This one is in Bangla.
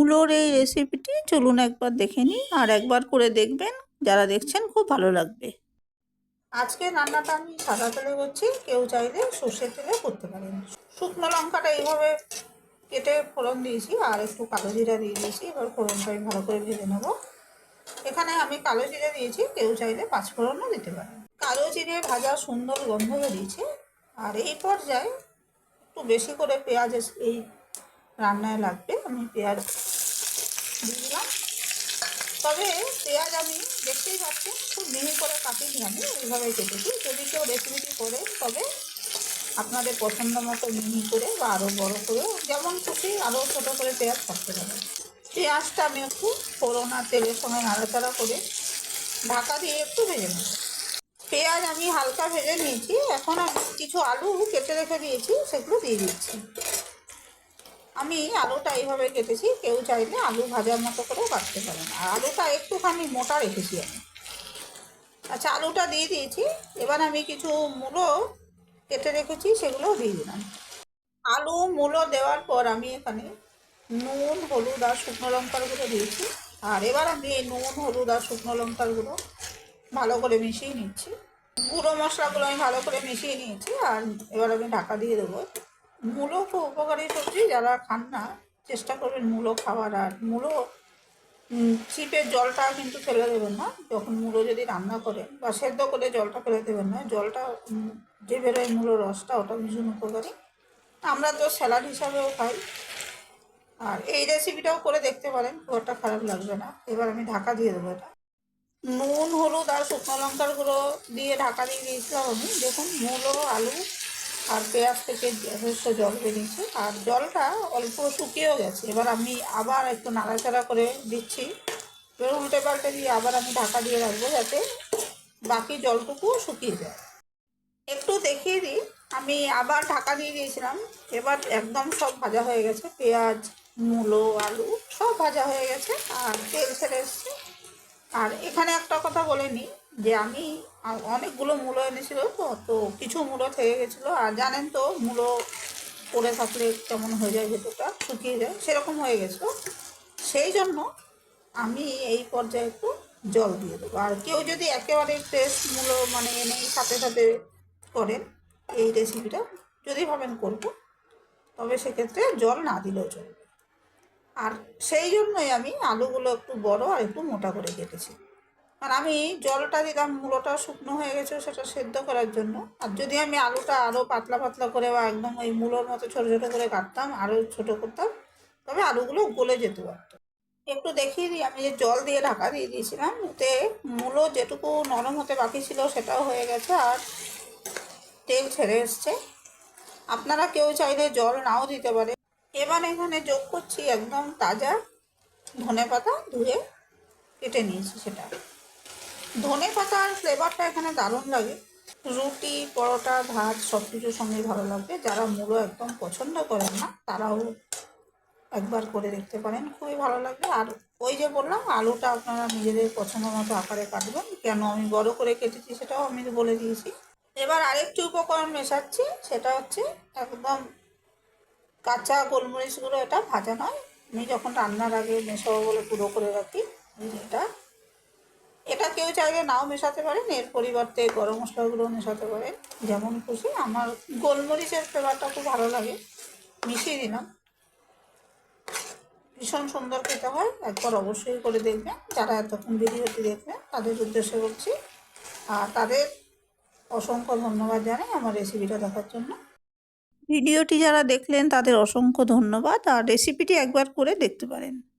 মূলোর এই রেসিপিটি চলুন একবার দেখে নিই আর একবার করে দেখবেন। যারা দেখছেন, খুব ভালো লাগবে। আজকে রান্নাটা আমি সাদা তেলে করছি। কেউ চাইলে সর্ষের তেলে করতে পারেন। শুকনো লঙ্কাটা এইভাবে কেটে ফোড়ন দিয়েছি আর একটু কালো জিরা দিয়ে দিয়েছি। এবার ফোড়নটা আমি ভালো করে ভেজে নেব। এখানে আমি কালো জিরা দিয়েছি। কেউ চাইলে পাঁচ ফোড়নও দিতে পারেন। কালো জিরে ভাজা সুন্দর গন্ধ বেরিয়েছে। আর এই পর্যায়ে একটু বেশি করে পেঁয়াজ এই রান্নায় লাগবে। আমি পেঁয়াজ তবে পেঁয়াজ আমি দেখতেই পাচ্ছি খুব মিহি করে কাটিনি আমি এইভাবে কেটেছি। যদি কেউ রেসিপিটি করেন তবে আপনাদের পছন্দ মতো মিহি করে বা আরও বড় করে যেমন খুশি আরও ছোটো করে পেঁয়াজ কাটতে পারেন। পেঁয়াজটা আমি একটু আর তেলের সঙ্গে নাড়াচাড়া করে ঢাকা দিয়ে একটু ভেজে নেব। পেঁয়াজ আমি হালকা ভেজে নিয়েছি, এখন আমি কিছু আলু কেটে রেখে দিয়েছি, সেগুলো দিয়ে দিচ্ছি। আমি আলুটা এইভাবে কেটেছি, কেউ চাইলে আলু ভাজার মতো করেও কাটতে পারেন। আর আলুটা একটুখানি মোটা রেখেছি আমি। আচ্ছা আলুটা দিয়ে দিয়েছি। এবার আমি কিছু মূলো কেটে রেখেছি, সেগুলোও দিয়ে দিলাম। আলু মূলো দেওয়ার পর আমি এখানে নুন, হলুদ আর শুকনো লঙ্কারগুলো দিয়েছি। আর এবার আমি এই নুন, হলুদ আর শুকনো লঙ্কারগুলো ভালো করে মিশিয়ে নিচ্ছি। গুঁড়ো মশলাগুলো আমি ভালো করে মিশিয়ে নিয়েছি। আর এবার আমি ঢাকা দিয়ে দেবো। মূলো খুব উপকারী সবজি, যারা খান না, চেষ্টা করবেন মূলো খাওয়ার। আর মূলো চিপের জলটা কিন্তু ফেলে দেবেন না। যখন মূলো যদি রান্না করেন বা সেদ্ধ করে জলটা ফেলে দেবেন না, জলটা যে বেরোয় মূলো রসটা, ওটা ভীষণ উপকারী। আমরা তো স্যালাড হিসাবেও খাই। আর এই রেসিপিটাও করে দেখতে পারেন, খুব একটা খারাপ লাগবে না। এবার আমি ঢাকা দিয়ে দেবো এটা। নুন, হলুদ আর শুকনো লঙ্কার গুঁড়ো দিয়ে ঢাকা দিয়ে দিয়েছিলাম আমি। দেখুন, মূলো, আলু আর পেঁয়াজ থেকে যথেষ্ট জল বেরিয়েছে আর জলটা অল্প শুকিয়েও গেছে। এবার আমি আবার একটু নাড়াচাড়া করে দিচ্ছি। এবার উল্টে পাল্টে দিয়ে আবার আমি ঢাকা দিয়ে রাখব যাতে বাকি জলটুকুও শুকিয়ে যায়। একটু দেখিয়ে দিই। আমি আবার ঢাকা দিয়ে দিয়েছিলাম। এবার একদম সব ভাজা হয়ে গেছে। পেঁয়াজ, মূলো, আলু সব ভাজা হয়ে গেছে। আর তেল ছেড়ে এসছে। আর এখানে একটা কথা বলে নিই। যে আমি অনেকগুলো মূলো এনেছিল তো তো কিছু মূলো থেকে গেছিল। আর জানেন তো, মূলো পড়ে থাকলে কেমন হয়ে যায় ভেতরটা, শুকিয়ে যায়, সেরকম হয়ে গেছিল। সেই জন্য আমি এই পর্যায়ে একটু জল দিয়ে দেবো। আর কেউ যদি একেবারে ফ্রেশ মূলো মানে এনেই সাথে সাথে করেন, এই রেসিপিটা যদি ভাবেন করব, তবে সেক্ষেত্রে জল না দিলেও চলবে। আর সেই জন্যই আমি আলুগুলো একটু বড় আর একটু মোটা করে কেটেছি। আর আমি জলটা দিলাম, মূলোটা শুকনো হয়ে গেছে, সেটা সেদ্ধ করার জন্য। আর যদি আমি আলুটা আরও পাতলা পাতলা করে বা একদম ওই মূলোর মতো ছোটো ছোটো করে কাটতাম আরও ছোটো করতাম, তবে আলুগুলো গলে যেতে পারতো একটু দেখিয়ে দিই, আমি যে জল দিয়ে ঢাকা দিয়ে দিয়েছিলাম, এতে মূলো যেটুকু নরম হতে বাকি ছিল সেটাও হয়ে গেছে আর তেল ছেড়ে এসছে। আপনারা কেউ চাইলে জল নাও দিতে পারে এবার এখানে যোগ করছি একদম তাজা ধনে পাতা ধুয়ে কেটে নিয়েছি সেটা। ধনে পাতার ফ্লেভারটা এখানে দারুণ লাগে। রুটি, পরোটা, ভাত সব কিছুর সঙ্গেই ভালো লাগবে। যারা মূলো একদম পছন্দ করেন না, তারাও একবার করে দেখতে পারেন, খুবই ভালো লাগবে। আর ওই যে বললাম, আলুটা আপনারা নিজেদের পছন্দ মতো আকারে কাটবেন। কেন আমি বড় করে কেটেছি সেটাও আমি বলে দিয়েছি। এবার আরেকটি উপকরণ মেশাচ্ছি, সেটা হচ্ছে একদম কাঁচা গোলমরিচগুলো, এটা ভাজা নয়। আমি যখন রান্নার আগে মেশাবো বলে গুঁড়ো করে রাখি এটা। কেউ চাইলে নাও মেশাতে পারেন। এর পরিবর্তে গরম মশলাগুলো মেশাতে পারেন। যেমন খুশি। আমার গোলমরিচের ফ্লেভারটা খুব ভালো লাগে। মিশিয়ে দিলাম। ভীষণ সুন্দর খেতে হয়। একবার অবশ্যই করে দেখবেন। যারা এতক্ষণ ভিডিওটি দেখবেন তাদের উদ্দেশ্যে বলছি। আর তাদের অসংখ্য ধন্যবাদ জানাই আমার রেসিপিটা দেখার জন্য। ভিডিওটি যারা দেখলেন, তাদের অসংখ্য ধন্যবাদ। আর রেসিপিটি একবার করে দেখতে পারেন।